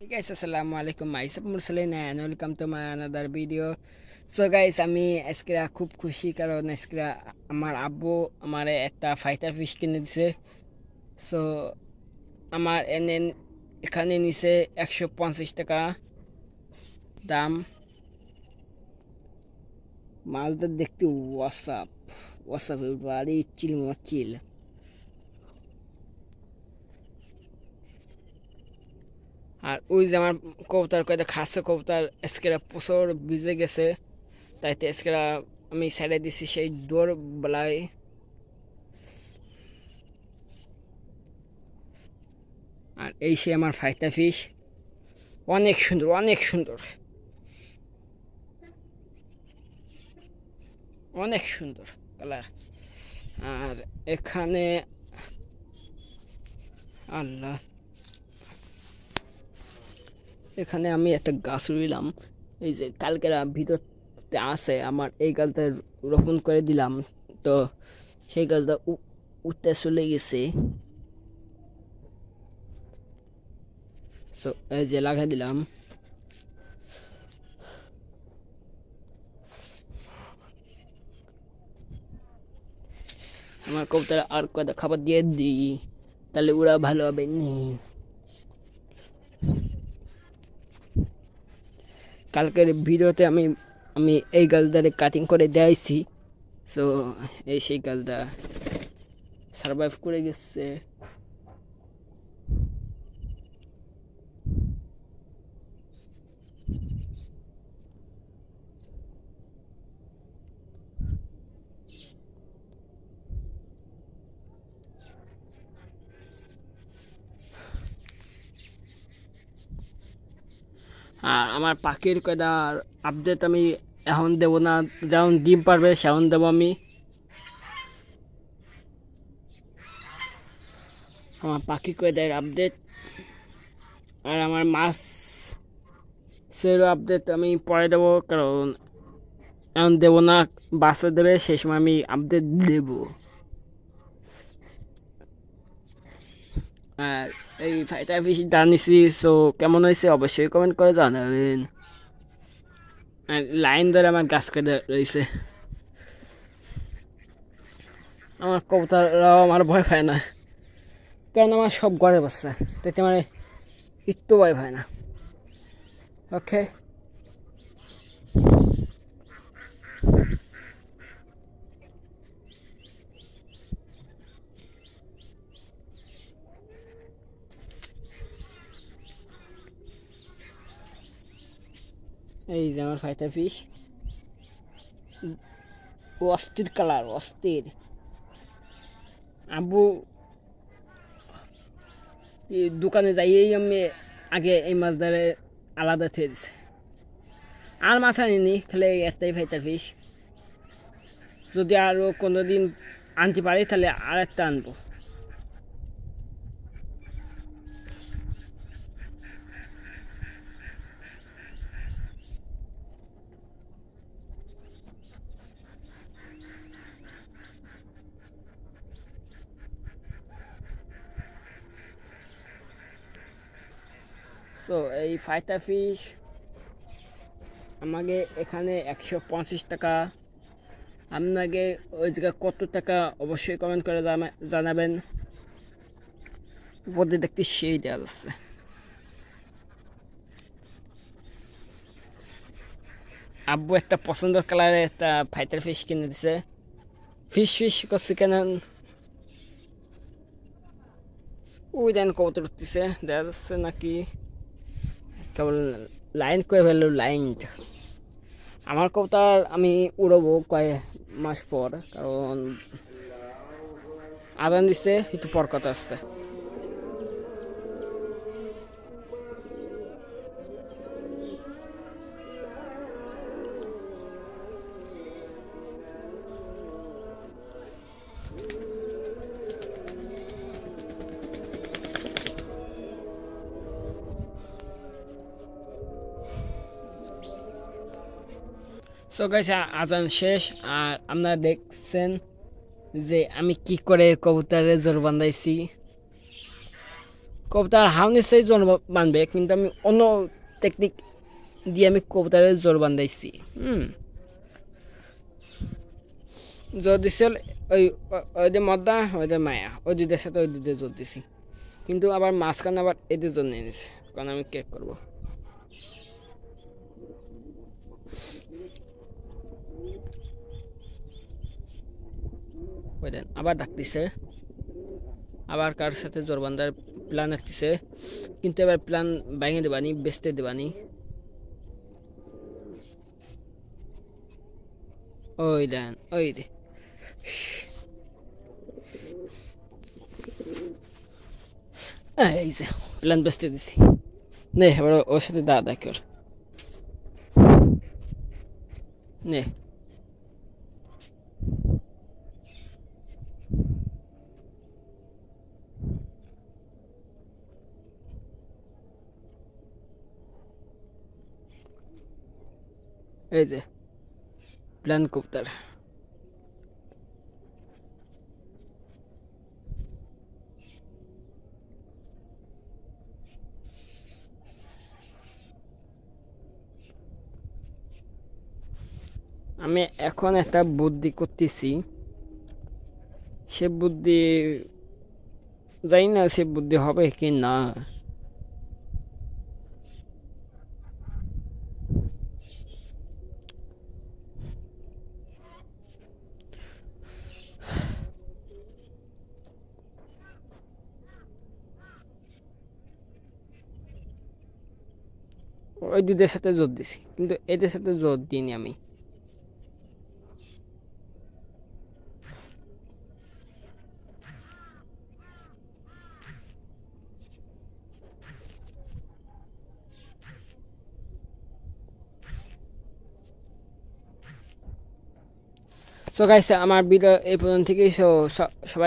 Hey guys, Assalamu alaikum. Myself Mursalin and welcome to my another video. So guys আমি আজকে খুব খুশি কারণ আজকে আমার আব্বু আমার একটা ফাইটার ফিশ কিনে দিছে। সো আমার এনে এখানে নিছে একশো পঞ্চাশ টাকা দাম। মাছদের দেখতে ওয়াসাপ ওয়াসাপ বাড়ি চিল চিল আর ওই যে আমার কবুতর কয়টা খাসে কবুতর, এসকেরা প্রচুর ভিজে গেছে। তাই তাইতে এসকেরা আমি সাইডে দিছি সেই দৌড় বেলায় আর এই সে আমার ফাইটা ফিশ। অনেক সুন্দর অনেক সুন্দর। অনেক সুন্দর কালার। আর এখানে আল্লাহ। এখানে আমি একটা গাছ রইলাম। এই যে কালকের ভিতরতে আছে আমার এই গাছটা রোপণ করে দিলাম। তো সেই গাছটা উঠতে চলে গেছে। So, এই যে লাগাই দিলাম। আমার কবুতর আর কয়টা খাবার দিয়ে দিই? তাহলে ওরা ভালো হবে নি। কালকের ভিডিওতে আমি আমি এই গাছদারে কাটিং করে দেয়াইছি। সো এই সেই গাছটা সারভাইভ করে গেছে। আর আমার পাখির কয়দার আপডেট আমি এখন দেব না, যেমন ডিম পারবে সেমন দেবো আমি। আমার পাখি কয়দার আপডেট আর আমার মাছ সেরও আপডেট আমি পরে দেবো, কারণ এখন দেবো না, বাসে দেবে সেই সময় আমি আপডেট দেবো। এই ফাইটার ফিশ জানিছি সো কেমন হয়েছে অবশ্যই কমেন্ট করে জানাবেন। লাইন ধরে আমার গাছ কেটে রয়েছে। আমার কবুতররাও আমার ভয় পায় না। কারণ আমার সব ঘরে বাচ্চা তাতে আমার একটু ভয় পায় না। ওকে এই যে আমার ফাইটার ফিশ অস্থির কালার অস্থির। আব্বু দোকানে যাইয়েই আমি আগে এই মাছ ধরে আলাদা থেকে দিছে। আর মাছ আনিনি এই একটাই ফাইটার ফিশ যদি আরও কোনো দিন আনতে পারি, তাহলে আর একটা আনব। সো এই ফাইটার ফিশ আমাকে এখানে একশো পঁচিশ টাকা। আপনাকে ওই জায়গায় কত টাকা অবশ্যই কমেন্ট করে জানা- জানাবেন। উপরে দেখতে সেই দেওয়া যাচ্ছে আব্বু একটা পছন্দের কালারের একটা ফাইটার ফিশ কিনে দিছে। ফিশ ফিশ করছে কেন? ওই দেন কবুতর উঠতেছে দেখা যাচ্ছে নাকি? কেবল লাইন করে ফেলল লাইনটা আমার কবুতর আমি উড়বো কয়েক মাস পর, কারণ আদান দিচ্ছে একটু পর কথা আসছে। সো গাইস আজান শেষ। আর আপনারা দেখছেন যে আমি কি করে কবুতরের জোর বান্ধাইছি। কবুতর হাও নিশ্চয়ই জোর বা- বাঁধবে কিন্তু আমি অন্য টেকনিক দিয়ে আমি কবুতরের জোর বান্ধাইছি। হুম। জোর দিছিল ওই ওই যে মদ্দা ওই যে মায়া। ওই দুইটার সাথে ওই দুইটা জোর দিছি। কিন্তু আবার মাঝখানে আবার এদের জোর নিয়ে নিছে, কারণ আমি কেক করব। দেন আবার ডাকতেছে। আবার কার সাথে জোর বান্ধার প্ল্যান আসতেছে। কিন্তু এবার প্ল্যান ভেঙে দেবানি, বেচতে দেবানি। ওই দেন, ওই দে। এই যে প্ল্যান বেচতে দিছি। নে, এবার ওর সাথে দাদা কর নে। এই যে, প্ল্যান কবুতর আমি এখন একটা বুদ্ধি করতেছি। সে বুদ্ধি, জানি না সে বুদ্ধি হবে কি না। ওই দুধের সাথে জোর দিছি, কিন্তু এদের সাথে জোর দিইনি আমি। সো গাইস আমার ভিডিও এই পর্যন্ত থেকেই সো, সবাই